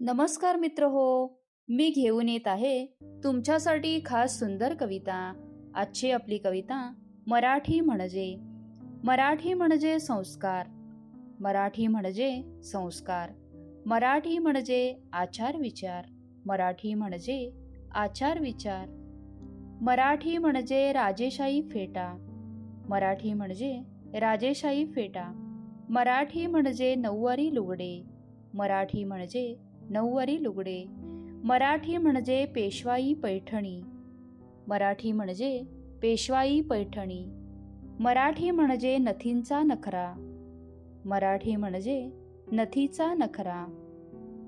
नमस्कार मित्र हो मी घेऊन येत आहे तुमच्यासाठी खास सुंदर कविता. आजची आपली कविता मराठी म्हणजे. मराठी म्हणजे संस्कार. मराठी म्हणजे संस्कार. मराठी म्हणजे आचार विचार. मराठी म्हणजे आचार विचार. मराठी म्हणजे राजेशाही फेटा. मराठी म्हणजे राजेशाही फेटा. मराठी म्हणजे नऊवारी लुगडे. मराठी म्हणजे नऊवारी लुगडे मराठी म्हणजे पेशवाई पैठणी. मराठी म्हणजे पेशवाई पैठणी. मराठी म्हणजे नथींचा नखरा. मराठी म्हणजे नथीचा नखरा.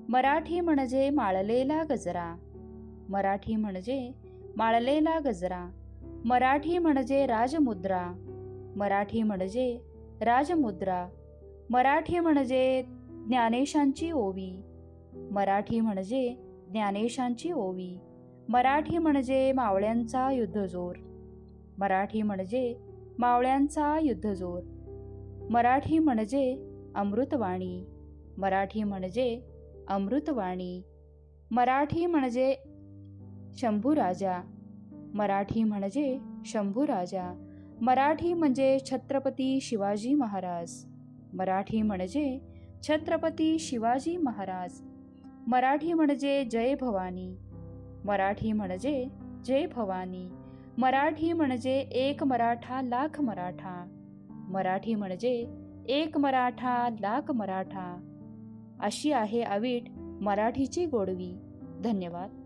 मराठी म्हणजे माळलेला गजरा. मराठी म्हणजे माळलेला गजरा. मराठी म्हणजे राजमुद्रा. मराठी म्हणजे राजमुद्रा. मराठी म्हणजे ज्ञानेशांची ओवी. मराठी म्हणजे ज्ञानेशांची ओवी. मराठी म्हणजे मावळ्यांचा युद्धजोर. मराठी म्हणजे मावळ्यांचा युद्धजोर. मराठी म्हणजे अमृतवाणी. मराठी म्हणजे अमृतवाणी. मराठी म्हणजे शंभूराजा. मराठी म्हणजे शंभूराजा. मराठी म्हणजे छत्रपती शिवाजी महाराज. मराठी म्हणजे छत्रपती शिवाजी महाराज. मराठी म्हणजे जय भवानी. मराठी म्हणजे जय भवानी. मराठी म्हणजे एक मराठा लाख मराठा. मराठी म्हणजे एक मराठा लाख मराठा. अशी आहे अवीट मराठीची गोडवी. धन्यवाद.